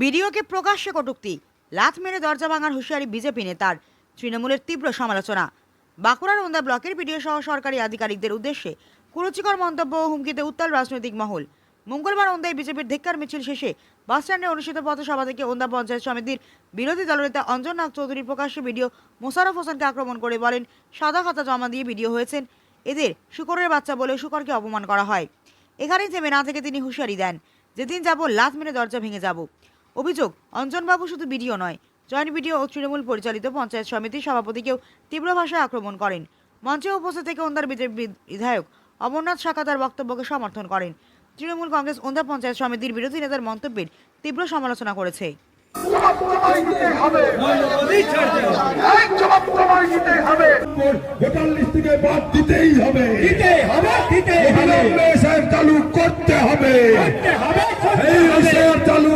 বিডিওকে প্রকাশ্যে কটূক্তি, লাথ মেরে দরজা ভাঙার হুঁশিয়ারি বিজেপি নেতার, তৃণমূলের তীব্র সমালোচনা। বাঁকুড়ার ওন্দা ব্লকের বিডিও সহ সরকারি আধিকারিকদের উদ্দেশ্যে কুরুচিকর মন্তব্য ও হুমকিতে উত্তাল রাজনৈতিক মহল। মঙ্গলবার ওন্দায় বিজেপির ধিক্কার মিছিল শেষে বাসস্ট্যান্ডে অনুষ্ঠিত পথসভা থেকে ওন্দা পঞ্চায়েত সমিতির বিরোধী দলনেতা অঞ্জন নাগ চৌধুরী প্রকাশ্যে ভিডিও মোশারফ হোসেনকে আক্রমণ করে বলেন, সাদা খাতা জমা দিয়ে ভিডিও হয়েছেন। এদের শুকরের বাচ্চা বলে শুকরকে অপমান করা হয়। এখানেই থেমে না থেকে তিনি হুঁশিয়ারি দেন, যেদিন যাব লাথ মেরে দরজা ভেঙে যাব। অভিযোগ অঞ্জনবাবু শুধু বিডিও নয় জয়েন্ট বিডিও ও তৃণমূল পরিচালিত পঞ্চায়েত সমিতির সভাপতিকেও তীব্র ভাষায় আক্রমণ করেন। মঞ্চে উপস্থিত থেকে ওন্দার বিজেপি বিধায়ক অমরনাথ শাখা তার বক্তব্যকে সমর্থন করেন। তৃণমূল কংগ্রেস ওন্দা পঞ্চায়েত সমিতির বিরোধী নেতার মন্তব্যের তীব্র সমালোচনা করেছে। চালু করতে হবে। চালু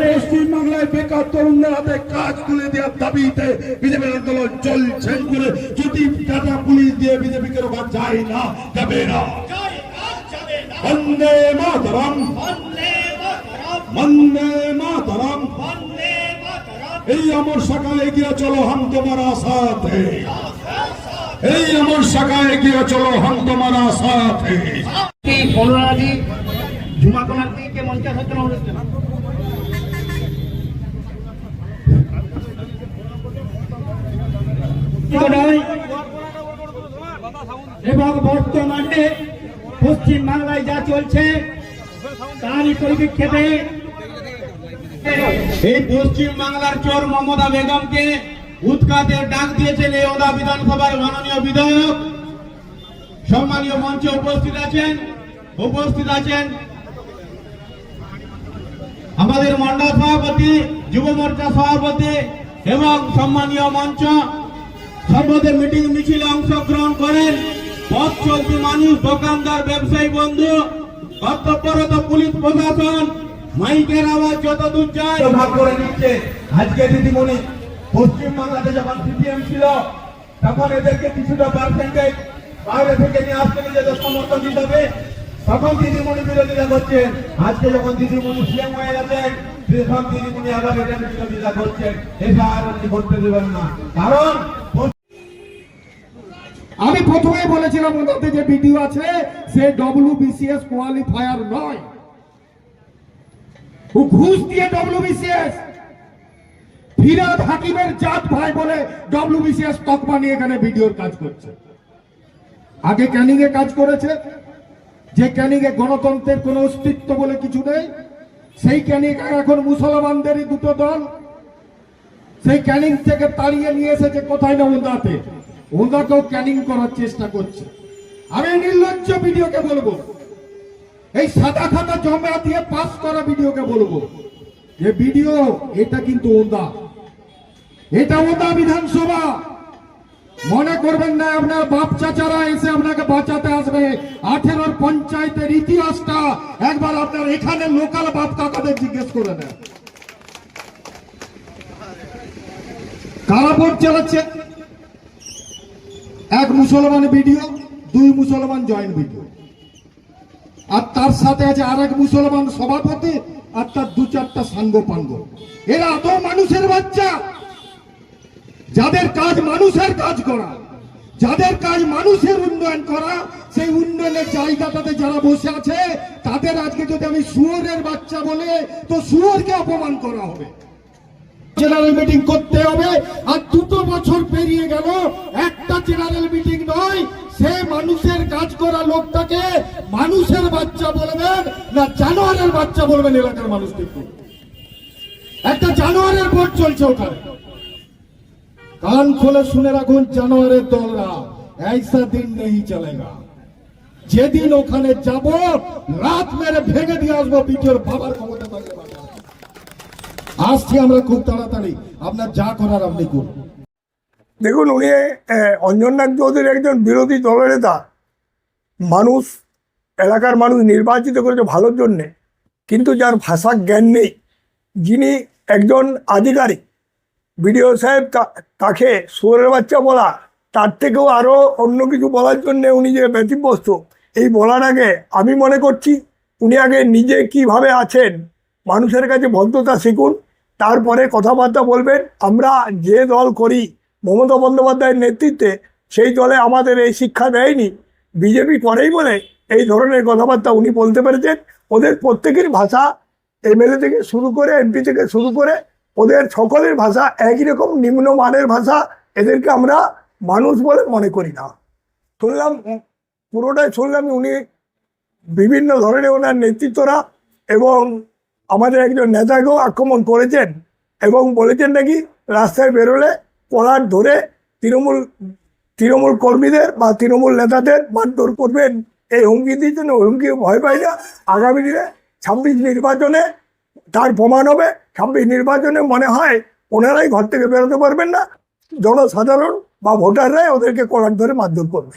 পশ্চিমবাংলায় এই আমার শাখায় এগিয়ে চলো, হাম তোমারা সাথে এই আমার শাখায় এগিয়ে চলো, হাম তোমারা সাথে কি দিকে না এবং বর্তমানে পশ্চিম বাংলায় যা চলছে তারই পরিপ্রেক্ষিতে এই পশ্চিম বাংলার চোর মমতা বেগমকে উৎখাতের ডাক দিয়েছেন এই ওদা বিধানসভার মাননীয় বিধায়ক। সম্মানীয় মঞ্চে উপস্থিত আছেন উপস্থিত আছেন আমাদের মন্ডল সভাপতি, যুব মোর্চা সভাপতি এবং সম্মানীয় মঞ্চ সর্বদের মিটিং মিছিলে অংশগ্রহণ করেন। পথ চলতি মানুষ, দোকানদার, ব্যবসায়ী বন্ধু, কর্তব্যরত পুলিশ প্রশাসন, মাইকের আওয়াজ যত দূর যায় ভাগ করে নিচ্ছে। আজকে দিদিমণি পশ্চিম বাংলাতে যখন সিপিএম ছিল, তখন এদেরকে কিছুটা পার্সেন্টেজ বাইরে থেকে নিয়ে আসতে নিজেদের সমর্থন দিতে হবে। তখন দিদিমণি বিরোধিতা করছেন। আজকে যখন দিদিমণি সিএম হয়ে গেছেন সব দিদিমণি আবার এটা বিরোধিতা করছেন। এটা আর আপনি করতে দেবেন না। কারণ আমি প্রথমেই বলেছিলাম ওনাতে যে ভিডিও আছে, সে ডব্লিউবিসিএস কোয়ালিফায়ার নয়। ও ঘুষ দিয়ে ডব্লিউবিসিএস। ফিরাদ হাকিমের জাত ভাই বলে ডব্লিউবিসিএস তকমা নিয়ে এখানে ভিডিওর কাজ করছে। আগে ক্যানিং এ কাজ করেছে যে ক্যানিং এ গণতন্ত্রের কোনো অস্তিত্ব বলে কিছু নেই, সেই ক্যানিং এখন মুসলমানদেরই দুটো দল, সেই ক্যানিং থেকে তাড়িয়ে নিয়ে এসেছে কোথায় না ওন্দাতে ওন্দাকেও ক্যানিং করার চেষ্টা করছে। আমি নির্লজ্জ ভিডিওকে বলব। এই সাদা খাতা জমা দিয়ে পাস করা ভিডিওকে বলব। যে ভিডিও, এটা কিন্তু ওন্দা এটা ওন্দা বিধানসভা। মনে করবেন না, আপনার বাপ চাচারা এসে আপনাকে বাঁচাতে আসবে। আঠেরোর পঞ্চায়েতের ইতিহাসটা একবার আপনার এখানে লোকাল বাপ কাকাদের জিজ্ঞেস করে নেন। কারা চালাচ্ছে এক মুসলমান ভিডিও, দুই মুসলমান জয়েন্ট ভিডিও। আর তার সাথে আছে আর এক মুসলমান সভাপতি, আর তার দু চারটা সাঙ্গ পাঙ্গ এরা এত মানুষের বাচ্চা? যাদের কাজ মানুষের কাজ করা, যাদের কাজ মানুষের উন্নয়ন করা, সেই উন্নয়নের জায়গাটাতে যারা বসে আছে, তাদের আজকে যদি আমি শুয়োরের বাচ্চা বলে, তো শুয়োরকে অপমান করা হবে। জেনারেল মিটিং করতে হবে, আর দুটো বছর পেরিয়ে গেল, একটা জেনারেল মিটিং নয়, সে মানুষের কাজ করা লোকটাকে মানুষের বাচ্চা বলবেন, না জানোয়ারের বাচ্চা বলবেন এলাকার মানুষ কিন্তু একটা জানোয়ারের ভোট চলছে ওখানে। কান খোলে শুনে রাখুন জানোয়ারের দলরা ऐसा দিন নেই চলেগা। যেদিন ওখানে যাব রাত মেরে ভেঙে দিয়ে আসব বিটিওর বাবার ক্ষমতা আসছি আমরা খুব তাড়াতাড়ি আপনার যা করার আপনি করুন। দেখুন উনি আহ, অঞ্জন নাগ চৌধুরী একজন বিরোধী দলনেতা মানুষ এলাকার মানুষ নির্বাচিত করেছে ভালোর জন্যে কিন্তু যার ভাষা জ্ঞান নেই যিনি একজন আধিকারিক বিডিও সাহেব তাকে সুরের বাচ্চা বলা, তার থেকেও আরও অন্য কিছু বলার জন্য উনি যে ব্যতিব্যস্ত, এই বলার আগে আমি মনে করছি উনি আগে নিজে কীভাবে আছেন, মানুষের কাছে ভদ্রতা শিখুন, তারপরে কথাবার্তা বলবেন। আমরা যে দল করি, মমতা বন্দ্যোপাধ্যায়ের নেতৃত্বে, সেই দলে আমাদের এই শিক্ষা দেয়নি। বিজেপি করেই বলে এই ধরনের কথাবার্তা উনি বলতে পেরেছেন। ওদের প্রত্যেকের ভাষা এমএলএ থেকে শুরু করে, এমপি থেকে শুরু করে ওদের সকলের ভাষা একই রকম নিম্নমানের ভাষা এদেরকে আমরা মানুষ বলে মনে করি না। শুনলাম পুরোটাই শুনলাম উনি বিভিন্ন ধরনের ওনার নেতৃত্বরা এবং আমাদের একজন নেতাকেও আক্রমণ করেছেন এবং বলেছেন নাকি রাস্তায় বেরোলে কলার ধরে তৃণমূল তৃণমূল কর্মীদের বা তৃণমূল নেতাদের মারধর করবেন। এই হুমকি দিয়েছেন হুমকি ভয় পাই না। আগামী দিনে ছাব্বিশ নির্বাচনে তার প্রমাণ হবে। ছাব্বিশ নির্বাচনে মনে হয় ওনারাই ঘর থেকে বেরোতে পারবেন না। জনসাধারণ বা ভোটাররাই ওদেরকে করার ধরে মারধর করবে।